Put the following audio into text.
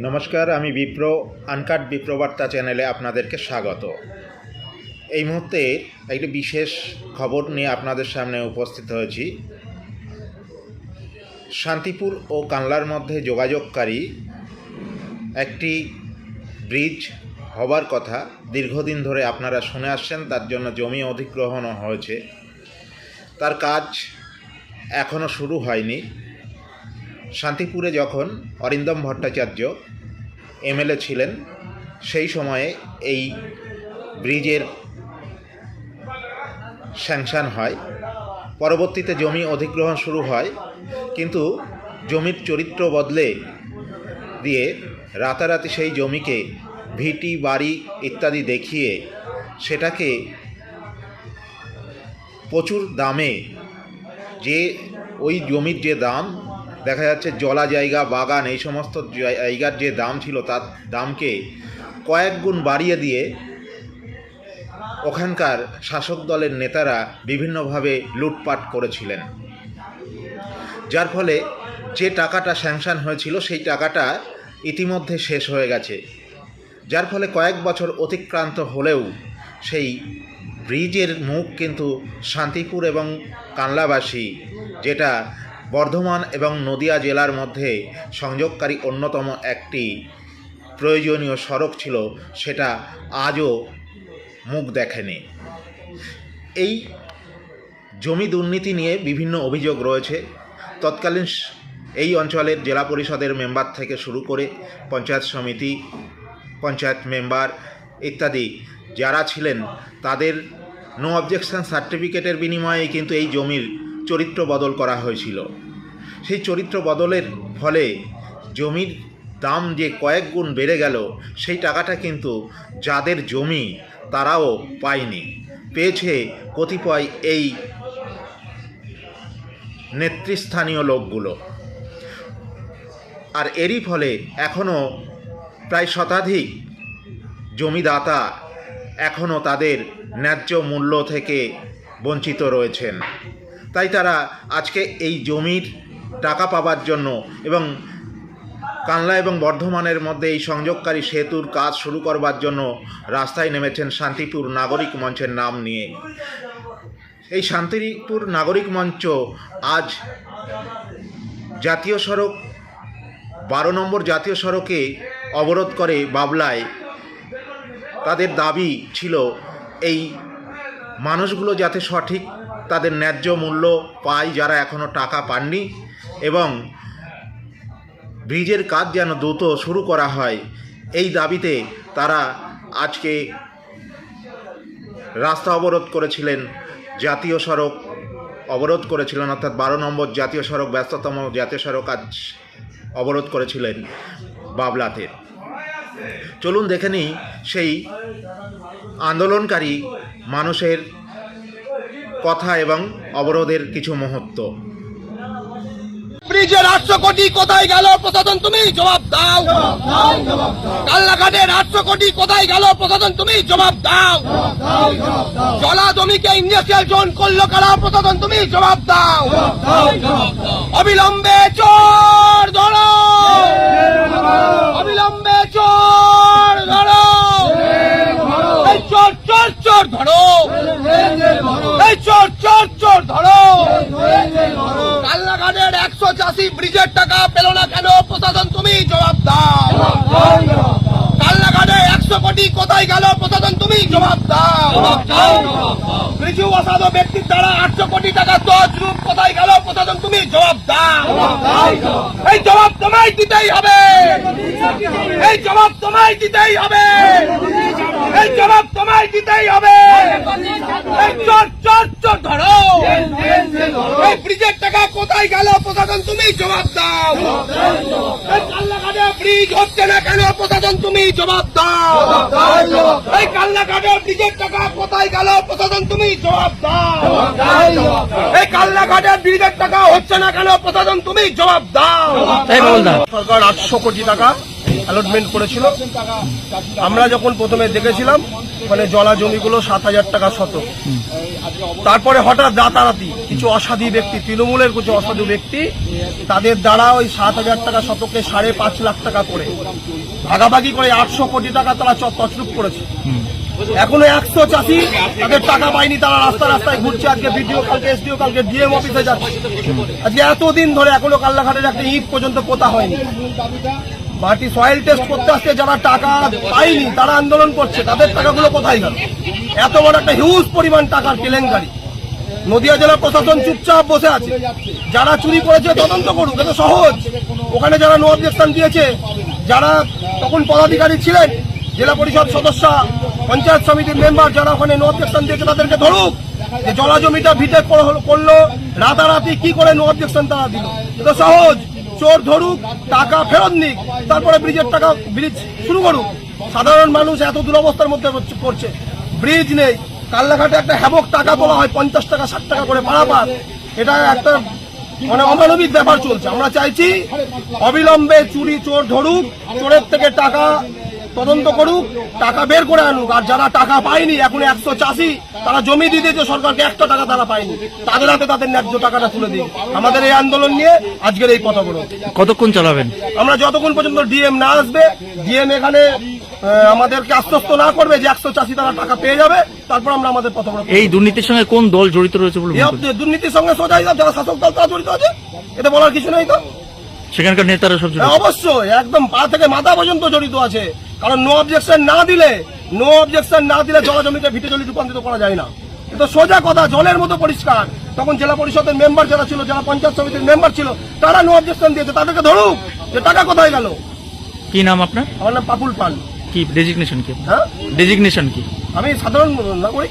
নমস্কার, আমি বিপ্র, আনকাট বিপ্রবার্তা চ্যানেলে আপনাদেরকে স্বাগত। এই মুহূর্তে একটি বিশেষ খবর নিয়ে আপনাদের সামনে উপস্থিত হয়েছি। শান্তিপুর ও কানলার মধ্যে যোগাযোগকারী একটি ব্রিজ হবার কথা দীর্ঘদিন ধরে আপনারা শুনে আসছেন, তার জন্য জমি অধিগ্রহণও হয়েছে। তার কাজ এখনও শুরু হয়নি। শান্তিপুরে যখন অরিন্দম ভট্টাচার্য এমএলএ ছিলেন, সেই সময়ে এই ব্রিজের স্যাংশন হয়। পরবর্তীতে জমি অধিগ্রহণ শুরু হয়, কিন্তু জমির চরিত্র বদলে দিয়ে রাতারাতি সেই জমিকে ভিটি, বাড়ি ইত্যাদি দেখিয়ে সেটাকে প্রচুর দামে যে ওই জমির যে দাম দেখা যাচ্ছে জলা জায়গা, বাগান, এই সমস্ত জায়গার যে দাম ছিল তার দামকে কয়েক গুণ বাড়িয়ে দিয়ে ওখানকার শাসক দলের নেতারা বিভিন্নভাবে লুটপাট করেছিলেন। যার ফলে যে টাকাটা স্যাংশন হয়েছিল সেই টাকাটা ইতিমধ্যে শেষ হয়ে গেছে। যার ফলে কয়েক বছর অতিক্রান্ত হলেও সেই ব্রিজের মুখ কিন্তু শান্তিপুর এবং কানলাবাসী, যেটা বর্ধমান এবং নদিয়া জেলার মধ্যে সংযোগকারী অন্যতম একটি প্রয়োজনীয় সড়ক ছিল, সেটা আজও মুখ দেখেনি। এই জমি দুর্নীতি নিয়ে বিভিন্ন অভিযোগ রয়েছে। তৎকালীন এই অঞ্চলের জেলা পরিষদের মেম্বার থেকে শুরু করে পঞ্চায়েত সমিতি, পঞ্চায়েত মেম্বার ইত্যাদি যারা ছিলেন, তাদের নো অবজেকশন সার্টিফিকেটের বিনিময়ে কিন্তু এই জমির চরিত্র বদল করা হয়েছিল। সেই চরিত্র বদলের ফলে জমির দাম যে কয়েক গুণ বেড়ে গেল, সেই টাকাটা কিন্তু যাদের জমি তারাও পায়নি। পেয়েছে কতিপয় এই নেতৃস্থানীয় লোকগুলো। আর এরই ফলে এখনও প্রায় শতাধিক জমিদাতা এখনও তাদের ন্যায্য মূল্য থেকে বঞ্চিত রয়েছেন। তাই তারা আজকে এই জমির টাকা পাবার জন্য এবং কানলা এবং বর্ধমানের মধ্যে এই সংযোগকারী সেতুর কাজ শুরু করবার জন্য রাস্তায় নেমেছেন শান্তিপুর নাগরিক মঞ্চের নাম নিয়ে। এই শান্তিপুর নাগরিক মঞ্চ আজ জাতীয় সড়ক, বারো নম্বর জাতীয় সড়কে অবরোধ করে বাবলায়। তাদের দাবি ছিল এই মানুষগুলো যাতে সঠিক তাদের ন্যায্য মূল্য পায় যারা এখনও টাকা পাননি এবং ব্রিজের কাজ যেন দ্রুত শুরু করা হয়, এই দাবিতে তারা আজকে রাস্তা অবরোধ করেছিলেন, জাতীয় সড়ক অবরোধ করেছিলেন, অর্থাৎ বারো নম্বর জাতীয় সড়ক, ব্যস্ততম জাতীয় সড়ক আজ অবরোধ করেছিলেন বাবলাতে। চলুন দেখে নিই সেই আন্দোলনকারী মানুষের কথা এবং অবরোধের কিছু মুহূর্ত। ব্রিজের আটশো কোটি কোথায় গেল প্রশাসন তুমি? জবাব দাও। কাল্লাঘাটের আটশো কোটি কোথায় গেল প্রশাসন তুমি? জবাব দাও। জলা জমিকে ইন্ডাস্ট্রিয়াল জোন করল কারা প্রশাসন তুমি? জবাব দাও। অবিলম্বে চোর ধরো। অবিলম্বে চোর ধরো। চোর চোর চোর ধরো এই চোর চোর চোর ধরো কাল্লাঘাটের একশো চাষি ব্রিজের টাকা পেল না কেন? প্রশাসন, তুমি জবাব দাও। কাল্লাঘাটে একশো কোটি কোথায় গেল? প্রশাসন, তুমি জবাব দাও। ব্রিজু অসাধু ব্যক্তির দ্বারা আটশো কোটি টাকা তজরুপ কোথায় গেল? প্রশাসন, তুমি জবাব দাও। এই জবাব তোমায় দিতেই হবে। এই জবাব তোমায় দিতেই হবে। এই জবাব তোমায় দিতেই হবে। এই চোর চোর চোর ধরো। এই ব্রিজের টাকা কোথায় গেল প্রশাসন তুমি জবাব দাও। এই কাল্লাঘাটে ব্রিজ হচ্ছে না কেন প্রশাসন তুমি জবাব দাও। এই কাল্লাঘাটে ব্রিজের টাকা কোথায় গেল প্রশাসন তুমি জবাব দাও। এই কাল্লাঘাটে ব্রিজের টাকা হচ্ছে না কেন প্রশাসন তুমি জবাব দাও। সরকার আটশো কোটি টাকা অ্যালটমেন্ট করেছিল। আমরা যখন প্রথমে দেখেছিলাম মানে জলা জমিগুলো সাত হাজার টাকা শত। তারপরে হঠাৎ রাতারাতি কিছু অসাধু ব্যক্তি, তৃণমূলের কিছু অসাধু ব্যক্তি, তাদের দ্বারা ওই সাত হাজার টাকা শতকে সাড়ে পাঁচ লাখ টাকা করে, ভাগাভাগি করে আটশো কোটি টাকা তারা তছরূপ করেছে। এখনও একশো চাষি তাদের টাকা পায়নি, তারা রাস্তা রাস্তায় ঘুরছে আজকে বিডিও কালকে এসডিও, কালকে ডিএম অফিসে যাচ্ছে। আজকে এতদিন ধরে এখনও কাল্লাঘাটের একটা ইট পর্যন্ত পোতা হয়নি। মাটি সয়েল টেস্ট করতে আসছে যারা টাকা পায়নি, তারা আন্দোলন করছে, তাদের টাকাগুলো কোথায় গেল? এত বড় একটা হিউজ পরিমাণ টাকার কেলেঙ্কারি। নদিয়া জেলা প্রশাসন চুপচাপ বসে আছে। যারা চুরি করেছে, তদন্ত করুক, এটা সহজ। ওখানে যারা নো অবজেকশন দিয়েছে, যারা তখন পদাধিকারী ছিলেন, জেলা পরিষদ সদস্য, পঞ্চায়েত সমিতির মেম্বার যারা ওখানে নো অবজেকশন দিয়েছে, তাদেরকে ধরুক যে জলা জমিটা ভিটে করল, রাতারাতি কি করে নো অবজেকশন তারা দিল? এটা সহজ। চোর ধরুক, টাকা ফেরত নিক, তারপরে ব্রিজের টাকা, ব্রিজ শুরু করুক। সাধারণ মানুষ এত দুরবস্থার মধ্যে পড়ছে। ব্রিজ নেই। কাল্লাঘাটে একটা হ্যাবক টাকা বলা হয়, পঞ্চাশ টাকা, ষাট টাকা করে পারাপার। এটা একটা মানে অমানবিক ব্যাপার চলছে। আমরা চাইছি অবিলম্বে চুরি, চোর ধরুক, চোরের থেকে টাকা তদন্ত করুক, টাকা বের করে আনুক। আর যারা টাকা পায়নি, এখন একশো চাষি তারা জমি দিয়ে দিয়েছে সরকারকে একটা টাকা তারা পায়নি তাদের হাতে তাদের ন্যায্য টাকাটা তুলে দিন। আমাদের এই আন্দোলন নিয়ে আজকের এই কথা বলো কতক্ষণ চালাবেন? আমরা যতক্ষণ পর্যন্ত ডিএম না আসবে ডিএম এখানে আমাদেরকে আশ্বস্ত না করবে যে একশো চাষি তারা টাকা পেয়ে যাবে তারপর আমরা আমাদের পথ এই দুর্নীতির সঙ্গে কোন দল জড়িত রয়েছে বলে মনে করছেন? দুর্নীতির সঙ্গে সোজা হিসাব যারা শাসক দল তারা জড়িত আছে। এটা বলার কিছু নেই তো। সেখানকার নেতারা সব জড়িত। হ্যাঁ, অবশ্যই একদম পা থেকে মাথা পর্যন্ত জড়িত আছে। কারণ নো অবজেকশন না দিলে নো অবজেকশন না দিলে জল জমিতে ভিটে জলি রূপান্তরিত করা যায় না। এটা সোজা কথা জলের মতো পরিষ্কার। তখন জেলা পরিষদের মেম্বার যারা ছিল যারা পঞ্চায়েত সমিতির মেম্বার ছিল তারা নো অবজেকশন দিয়েছে। তাদেরকে ধরুক যে টাকা কোথায় গেল। কি নাম আপনার? আমার নাম পাপুল পাল। কি ডেজিগনেশন কি? হ্যাঁ? ডেজিগনেশন কি? আমি সাধারণ নাগরিক